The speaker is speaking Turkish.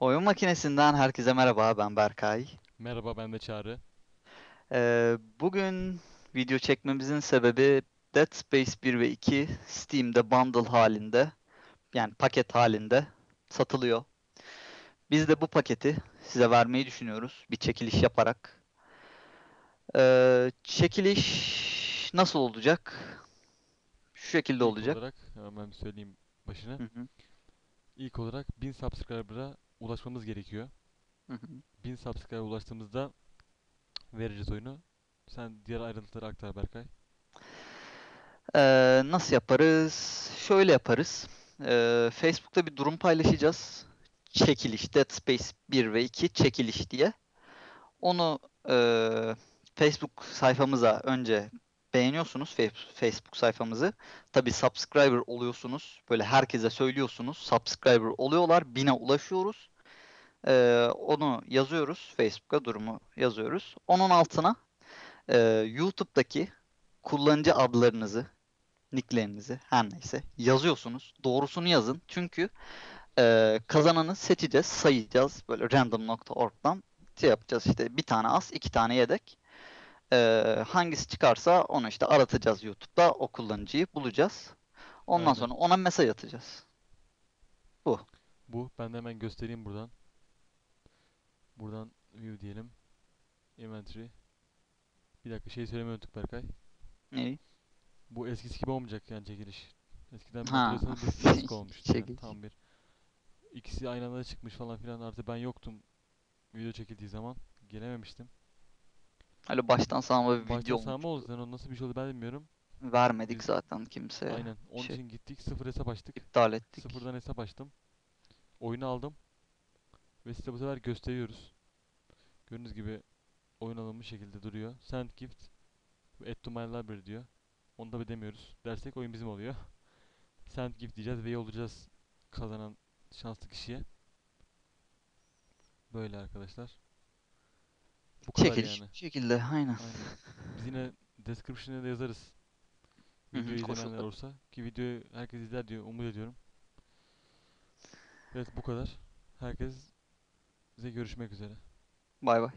Oyun makinesinden herkese merhaba, ben Berkay. Merhaba ben de Çağrı. Ee, bugün video çekmemizin sebebi Dead Space 1 ve 2 Steam'de bundle halinde, yani paket halinde satılıyor. Biz de bu paketi size vermeyi düşünüyoruz, bir çekiliş yaparak. Ee, çekiliş nasıl olacak? Şu şekilde İlk olacak. olarak hemen söyleyeyim başına. Hı hı, İlk olarak 1000 subscriber'a ulaşmamız gerekiyor. hı hı. 1000 subscriber'a ulaştığımızda vereceğiz oyunu. Sen diğer ayrıntıları aktar Berkay. Ee, nasıl yaparız? Şöyle yaparız. Ee, Facebook'ta bir durum paylaşacağız. Çekiliş, Dead Space 1 ve 2 çekiliş diye. Onu e, Facebook sayfamıza önce beğeniyorsunuz Facebook sayfamızı. Tabii subscriber oluyorsunuz. Böyle herkese söylüyorsunuz. Subscriber oluyorlar. Bine ulaşıyoruz. Ee, onu yazıyoruz. Facebook'a durumu yazıyoruz. Onun altına e, YouTube'daki kullanıcı adlarınızı nicklerinizi her neyse yazıyorsunuz. Doğrusunu yazın. Çünkü e, kazananı seçeceğiz, sayacağız. Böyle random.org'dan şey yapacağız işte bir tane az, iki tane yedek. E, hangisi çıkarsa onu işte aratacağız YouTube'da. O kullanıcıyı bulacağız. Ondan Aynen. sonra ona mesaj atacağız. Bu. Bu. Ben de hemen göstereyim buradan. Buradan view diyelim. Inventory. Bir dakika şey söylemeyi unuttuk Berkay. Ne? Bu eskisi gibi olmayacak yani çekiliş. Eskiden Ha. bir fiyasko olmuştu yani tam bir. İkisi aynı anda çıkmış falan filan artık ben yoktum video çekildiği zaman. Gelememiştim. Öyle baştan sağma bir Başta video sağma olmuş. oldu. Yani o nasıl bir şey oldu ben bilmiyorum. Vermedik Biz- zaten kimseye. Aynen. Onun şey- için gittik. Sıfır hesap açtık. İptal ettik. Sıfırdan hesap açtım. Oyunu aldım. Ve size bu sefer gösteriyoruz. Gördüğünüz gibi oyun alınmış şekilde duruyor. Send gift. Add to my library diyor. Onu da bir demiyoruz. Dersek oyun bizim oluyor. Send gift diyeceğiz ve yollayacağız kazanan şanslı kişiye. Böyle arkadaşlar. Bu kadar Çekiliş yani. şekilde aynen. Aynen. Biz yine description'a da yazarız. Hı hı, Videoyu izlemeyenler olursa. Ki videoyu herkes izler diyor umut ediyorum. Evet bu kadar. Herkes size görüşmek üzere. Bay bay.